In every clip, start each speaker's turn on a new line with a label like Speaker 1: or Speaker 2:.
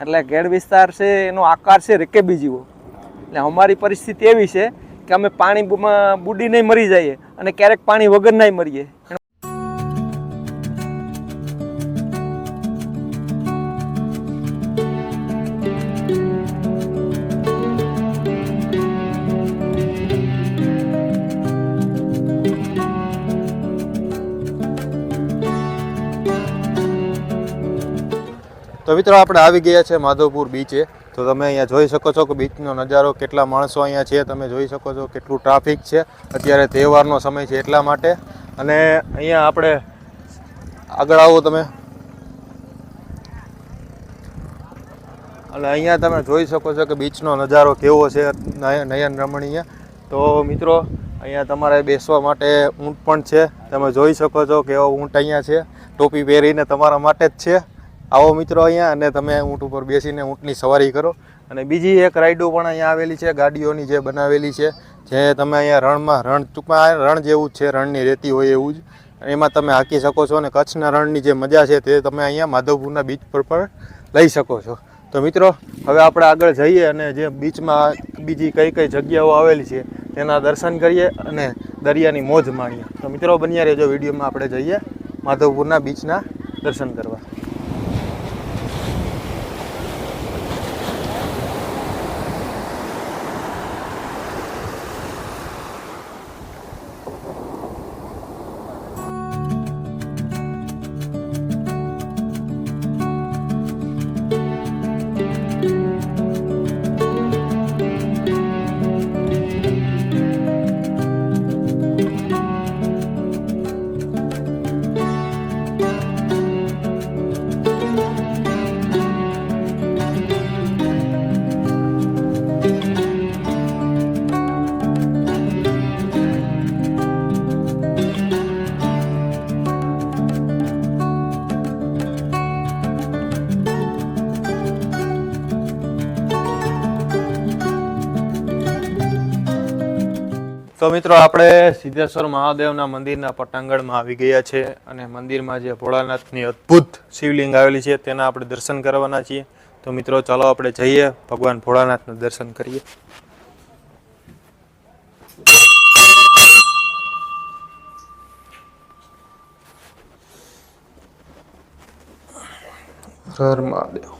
Speaker 1: એટલે ગેડ વિસ્તાર છે, એનો આકાર છે રેકેબી જેવો એટલે અમારી પરિસ્થિતિ એવી છે કે અમે પાણીમાં નહીં મરી જઈએ અને ક્યારેક પાણી વગર નહીં મરીએ.
Speaker 2: તો મિત્રો આપણે આવી ગયા છે માધવપુર બીચે તો તમે અહીંયા જોઈ શકો છો કે બીચનો નજારો કેટલા માણસો અહીંયા છે, તમે જોઈ શકો છો કેટલું ટ્રાફિક છે. અત્યારે તહેવારનો સમય છે એટલા માટે. અને અહીંયા આપણે આગળ આવો તમે. અને અહીંયા તમે જોઈ શકો છો કે બીચનો નજારો કેવો છે નય- નયન રમણીય. તો મિત્રો, અહીંયા તમારે બેસવા માટે ઊંટ પણ છે. તમે જોઈ શકો છો કે એવો ઊંટ અહીંયા છે. ટોપી પહેરીને તમારા માટે જ છે. આવો મિત્રો અહીંયા અને તમે ઊંટ ઉપર બેસીને ઊંટની સવારી કરો. અને બીજી એક રાઈડો પણ અહીંયા આવેલી છે, ગાડીઓની જે બનાવેલી છે, જે તમે અહીંયા રણમાં, રણ ટૂંકમાં રણ જેવું જ છે, રણની રેતી હોય એવું જ. એમાં તમે હાંકી શકો છો અને કચ્છના રણની જે મજા છે તે તમે અહીંયા માધવપુરના બીચ પર પણ લઈ શકો છો. તો મિત્રો, હવે આપણે આગળ જઈએ અને જે બીચમાં બીજી કઈ કઈ જગ્યાઓ આવેલી છે તેના દર્શન કરીએ અને દરિયાની મોજ માણીએ. તો મિત્રો, બન્યા રહેજો વિડીયોમાં આપણે જઈએ માધવપુરના બીચના દર્શન કરવા. તો મિત્રો, આપણે સિદ્ધેશ્વર મહાદેવના મંદિરના પટાંગણમાં આવી ગયા છે અને મંદિરમાં જે ભોળાનાથની અદ્ભુત શિવલિંગ આવેલી છે, તેના આપણે દર્શન કરવાના છીએ. તો મિત્રો, ચાલો આપણે જઈએ, ભગવાન ભોળાનાથનું દર્શન કરીએ. હર મહાદેવ.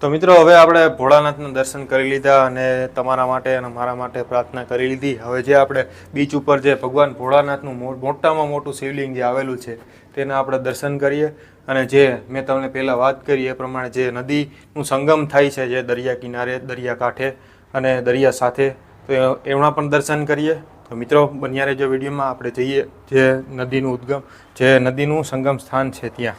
Speaker 2: તો મિત્રો, હવે આપણે ભોળાનાથના દર્શન કરી લીધા અને તમારા માટે અને મારા માટે પ્રાર્થના કરી લીધી. હવે જે આપણે બીચ ઉપર જે ભગવાન ભોળાનાથનું મોટામાં મોટું શિવલિંગ જે આવેલું છે, તેના આપણે દર્શન કરીએ. અને જે મેં તમને પહેલાં વાત કરી, એ પ્રમાણે જે નદીનું સંગમ થાય છે, જે દરિયા કિનારે, દરિયા કાંઠે અને દરિયા સાથે, તો એમના પણ દર્શન કરીએ. તો મિત્રો બન્યા રહેજો વિડીયોમાં આપણે જઈએ, જે નદીનું ઉદ્ગમ, જે નદીનું સંગમ સ્થાન છે ત્યાં.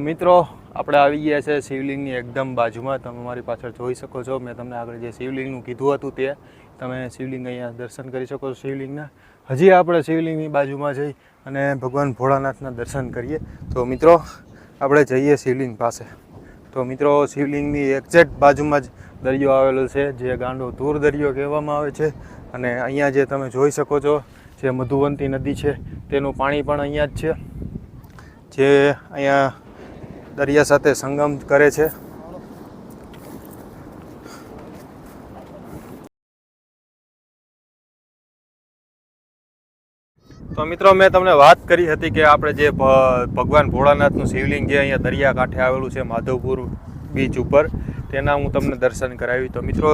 Speaker 2: મિત્રો, આપણે આવી ગયા છે શિવલિંગની એકદમ બાજુમાં. તમે મારી પાછળ જોઈ શકો છો. મેં તમને આગળ જે શિવલિંગનું કીધું હતું તે, તમે શિવલિંગ અહીંયા દર્શન કરી શકો છો શિવલિંગના. હજી આપણે શિવલિંગની બાજુમાં જઈ અને ભગવાન ભોળાનાથના દર્શન કરીએ. તો મિત્રો, આપણે જઈએ શિવલિંગ પાસે. તો મિત્રો, શિવલિંગની એક્ઝેક્ટ બાજુમાં જ દરિયો આવેલો છે, જે ગાંડો ધૂર દરિયો કહેવામાં આવે છે. અને અહીંયા જે તમે જોઈ શકો છો, જે મધુવંતી નદી છે, તેનું પાણી પણ અહીંયા જ છે. જે અહીંયા દરિયા સાથે સંગમ કરે છે. તો મિત્રો, મેં તમને વાત કરી હતી કે આપણે જે ભગવાન ભોળાનાથનું શિવલિંગ જે અહીંયા દરિયા કાંઠે આવેલું છે, માધવપુર બીચ ઉપર, તેના હું તમને દર્શન કરાવી. તો મિત્રો,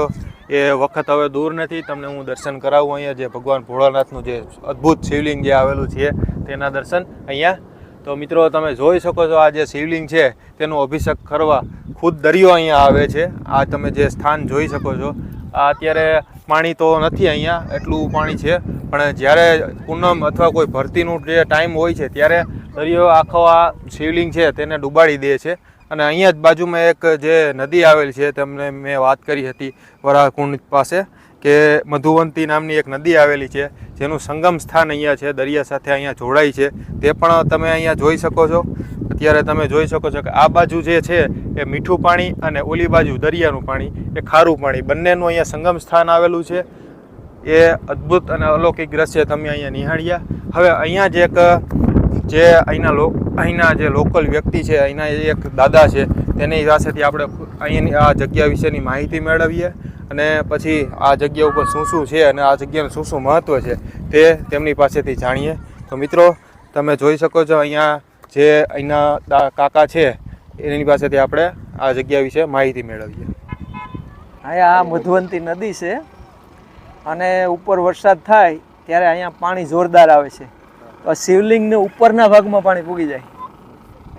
Speaker 2: એ વખત હવે દૂર નથી, તમને હું દર્શન કરાવું અહીંયા જે ભગવાન ભોળાનાથનું જે અદ્ભુત શિવલિંગ જે આવેલું છે, તેના દર્શન અહીંયા તો મિત્રો, તમે જોઈ શકો છો આ જે શિવલિંગ છે, તેનો અભિષેક કરવા ખુદ દરિયો અહીંયા આવે છે. આ તમે જે સ્થાન જોઈ શકો છો. આ અત્યારે પાણી તો નથી અહીંયા, એટલું પાણી છે. પણ જ્યારે પૂનમ અથવા કોઈ ભરતીનું જે ટાઈમ હોય છે, ત્યારે દરિયો આખો આ શિવલિંગ છે, તેને ડૂબાડી દે છે. અને અહીંયા જ બાજુમાં એક જે નદી આવેલી છે, તમને મેં વાત કરી હતી વરાહકુંડ પાસે. કે મધુવંતી નામની એક નદી આવેલી છે, જેનું સંગમ સ્થાન અહીંયા છે, દરિયા સાથે અહીંયા જોડાય છે. તે પણ તમે અહીંયા જોઈ શકો છો. અત્યારે તમે જોઈ શકો છો કે આ બાજુ જે છે એ મીઠું પાણી અને ઓલી બાજુ દરિયાનું પાણી, એ ખારું પાણી. બંનેનું અહીંયા સંગમ સ્થાન આવેલું છે. એ અદ્ભુત અને અલૌકિક દ્રશ્ય તમે અહીંયા નિહાળ્યા. હવે અહીંયા જે એક, જે અહીંના લો, અહીંના જે લોકલ વ્યક્તિ છે, અહીંના એક દાદા છે, તેની પાસેથી આપણે અહીંની આ જગ્યા વિશેની માહિતી મેળવીએ. અને પછી આ જગ્યા ઉપર શું શું છે અને આ જગ્યાનું શું શું મહત્ત્વ છે તે તેમની પાસેથી જાણીએ. તો મિત્રો, તમે જોઈ શકો છો અહીંયા જે અહીંના કાકા છે, એની પાસેથી આપણે આ જગ્યા વિશે માહિતી મેળવીએ.
Speaker 1: અહીંયા આ મધુવંતી નદી છે અને ઉપર વરસાદ થાય ત્યારે અહીંયા પાણી જોરદાર આવે છે. તો શિવલિંગને ઉપરના ભાગમાં પાણી પૂગી જાય.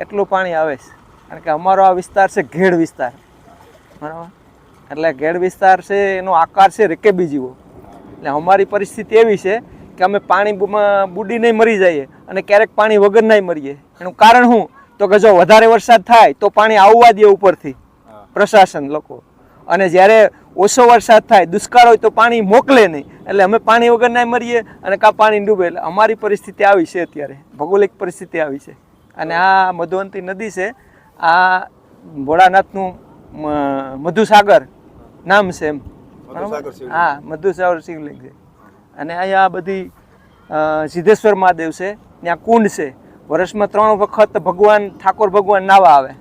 Speaker 1: એટલું પાણી આવે છે. કારણ કે અમારો આ વિસ્તાર છે ઘેડ વિસ્તાર. બરાબર? એટલે ઘેડ વિસ્તાર છે એનો આકાર છે રેકેબી જેવો એટલે અમારી પરિસ્થિતિ એવી છે કે અમે પાણીમાં નહીં મરી જઈએ અને ક્યારેક પાણી વગર નહીં મરીએ. એનું કારણ શું? તો કે જો વધારે વરસાદ થાય તો પાણી આવવા દે ઉપરથી પ્રશાસન લોકો. અને જ્યારે ઓછો વરસાદ થાય દુષ્કાળ હોય તો પાણી મોકલે નહીં. એટલે અમે પાણી વગર નહીં મરીએ અને કાં પાણી ડૂબે. એટલે અમારી પરિસ્થિતિ આવી છે અત્યારે. ભૌગોલિક પરિસ્થિતિ આવી છે. અને આ મધુવંતી નદી છે આ ભોળાનાથનું મધુસાગર નામ છે એમ? હા મધુસાગર શિવલિંગ છે. અને અહીંયા બધી સિદ્ધેશ્વર મહાદેવ છે ત્યાં કુંડ છે. વર્ષમાં ત્રણ વખત ભગવાન ઠાકોર ભગવાન નાવા આવે.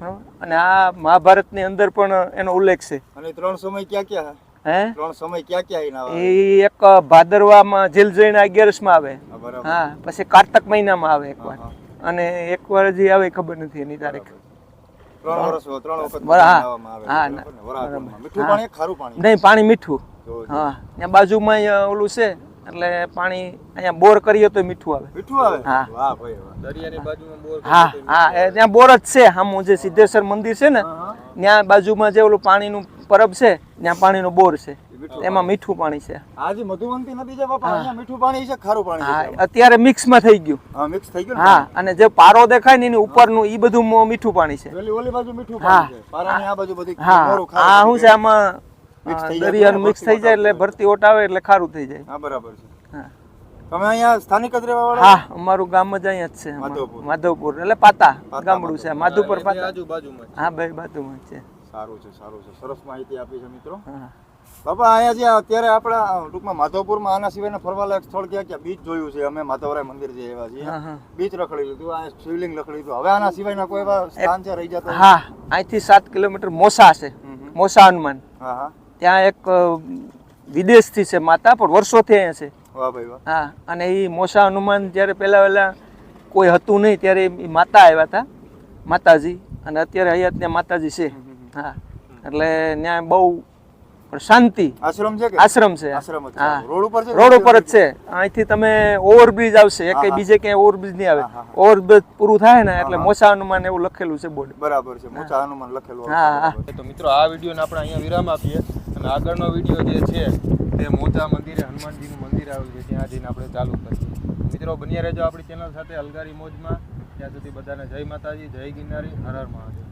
Speaker 1: બરાબર? અને આ મહાભારતની અંદર પણ એનો ઉલ્લેખ છે.
Speaker 3: અને ત્રણ સમય ક્યાં ક્યાં
Speaker 1: હે?
Speaker 3: ત્રણ સમય ક્યાં ક્યાં
Speaker 1: એ એક ભાદરવામાં જેલ જઈને અગિયારસમાં આવે.
Speaker 3: હા,
Speaker 1: પછી કાર્તક મહિનામાં આવે એકવાર અને એકવાર જે આવે ખબર નથી એની તારીખ. નહીં પાણી મીઠું. હા બાજુમાં અહીંયા ઓલું છે એટલે પાણી અહીંયા બોર કરીએ તો મીઠું આવે.
Speaker 3: મીઠું આવે?
Speaker 1: હા.
Speaker 3: વાહ ભાઈ
Speaker 2: દરિયાની બાજુમાં બોર
Speaker 1: હા હા એ ત્યાં બોર જ છે આમ જે સિદ્ધેશ્વર મંદિર છે ને ત્યાં બાજુમાં જે ઓલું પાણીનું પરબ છે ત્યાં પાણીનો બોર છે. એમાં મીઠું પાણી છે.
Speaker 3: આ મધુવંતી નદી છે બાપા. અહીંયા મીઠું પાણી છે ખારું પાણી છે
Speaker 1: અત્યારે મિક્સમાં થઈ ગયું.
Speaker 3: હા મિક્સ થઈ ગયું
Speaker 1: હા અને જે પારો દેખાય ને એની ઉપરનું ઈ બધું મીઠું પાણી છે.
Speaker 3: પેલી ઓલી બાજુ મીઠું પાણી છે. પારાની આ બાજુ બધી
Speaker 1: ખારું
Speaker 3: ખારું
Speaker 1: હા હું છે. આમાં
Speaker 3: Mix થઈ જાય
Speaker 1: દરિયાનું મિક્સ થઈ જાય એટલે
Speaker 3: ભરતી
Speaker 1: ભરતી ઓટ આવે એટલે ખારું થઈ જાય.
Speaker 3: હા બરાબર છે.
Speaker 1: હા.
Speaker 3: તમે અહીંયા સ્થાનિક જ રહેવા વાળા
Speaker 1: હા અમારું ગામ જ અહીંયા જ છે
Speaker 3: માધવપુર.
Speaker 1: માધવપુર એટલે પાતા
Speaker 3: પાતા,
Speaker 1: ગામડું છે માધુપુર પાતા.
Speaker 2: આજુબાજુમાં
Speaker 1: હા ભાઈ બાજુમાં છે.
Speaker 3: સારું છે સારું છે. સરસ માહિતી આપી છે મિત્રો.
Speaker 1: હા.
Speaker 3: બાપા અહીંયા જે અત્યારે આપણા ટૂંકમાં માધવપુરમાં આના સિવાયના ફરવાલાયક સ્થળ ક્યાં ક્યાં? બીચ જોયું છે. અમે માધવરાય મંદિર જે એવા છીએ. બીચ રખડી લીધું આ શિવલિંગ રખડી લીધું. હવે આના સિવાયના કોઈ એવા સ્થાન છે રહી જતા?
Speaker 1: હા અહીંથી સાત કિલોમીટર મોસા છે. મોસા હનુમાન.
Speaker 3: હા હા.
Speaker 1: ત્યાં એક વિદેશથી છે માતા પણ વર્ષોથી અહીંયા છે.
Speaker 3: વાહ ભાઈ વાહ.
Speaker 1: હા અને એ મોસા હનુમાન જ્યારે પહેલાં પહેલાં કોઈ હતું નહીં ત્યારે એ માતા આવ્યા હતા માતાજી. અને અત્યારે અહીંયા ત્યાં માતાજી છે. હા. એટલે ત્યાં બહુ શાંતિ.
Speaker 3: આશ્રમ છે
Speaker 1: આશ્રમ છે.
Speaker 3: આશ્રમ
Speaker 1: હા.
Speaker 3: રોડ ઉપર છે
Speaker 1: રોડ ઉપર જ છે. અહીંથી તમે ઓવરબ્રિજ આવશે. એક. બીજે ક્યાંય ઓવરબ્રિજ નહીં આવે. ઓવરબ્રિજ પૂરું થાય ને એટલે. મોસા હનુમાન એવું લખેલું છે બોર્ડ.
Speaker 3: બરાબર છે. મોસા હનુમાન લખેલું
Speaker 1: હા, હા.
Speaker 2: તો મિત્રો આ વિડીયોને આપણે અહીંયા વિરામ આપીએ અને આગળનો વીડિયો જે છે તે મોજા મંદિરે હનુમાનજીનું મંદિર આવ્યું છે. ત્યાં જઈને આપણે ચાલુ કરીએ. મિત્રો બન્યા રહેજો આપણી ચેનલ સાથે અલગારી મોજમાં. ત્યાં સુધી બધાને જય માતાજી જય ગિરનારી હર હર મહાદેવ.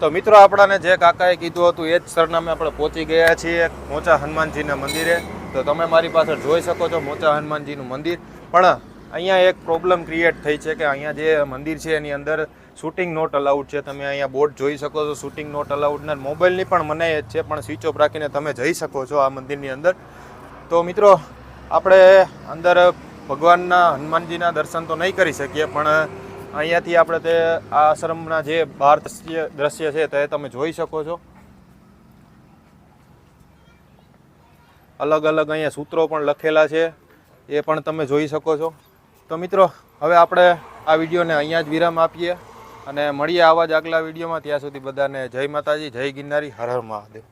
Speaker 2: તો મિત્રો, આપણાને જે કાકાએ કીધું હતું, એ જ સરનામે આપણે પહોંચી ગયા છીએ મોચા હનુમાનજીના મંદિરે. તો તમે મારી પાસે જોઈ શકો છો મોચા હનુમાનજીનું મંદિર. પણ અહીંયા એક પ્રોબ્લેમ ક્રિએટ થઈ છે કે અહીંયા જે મંદિર છે એની અંદર શૂટિંગ નોટ અલાઉડ છે. તમે અહીંયા બોર્ડ જોઈ શકો છો શૂટિંગ નોટ અલાઉડના મોબાઈલની પણ મનાઈ જ છે, પણ સ્વિચ ઓફ રાખીને તમે જઈ શકો છો આ મંદિરની અંદર. તો મિત્રો, આપણે અંદર ભગવાનના, હનુમાનજીના દર્શન તો નહીં કરી શકીએ, પણ અહીંયાથી આપણે તે આ આશ્રમના જે બહાર દ્રશ્ય છે તે તમે જોઈ શકો છો. અલગ અલગ અહીંયા સૂત્રો પણ લખેલા છે, એ પણ તમે જોઈ શકો છો. તો મિત્રો, હવે આપણે આ વિડીયોને અહીંયા જ વિરામ આપીએ. અને મળીએ આવા જ આગલા વિડીયોમાં. ત્યાં સુધી બધાને જય માતાજી, જય ગિરનારી, હર હર મહાદેવ.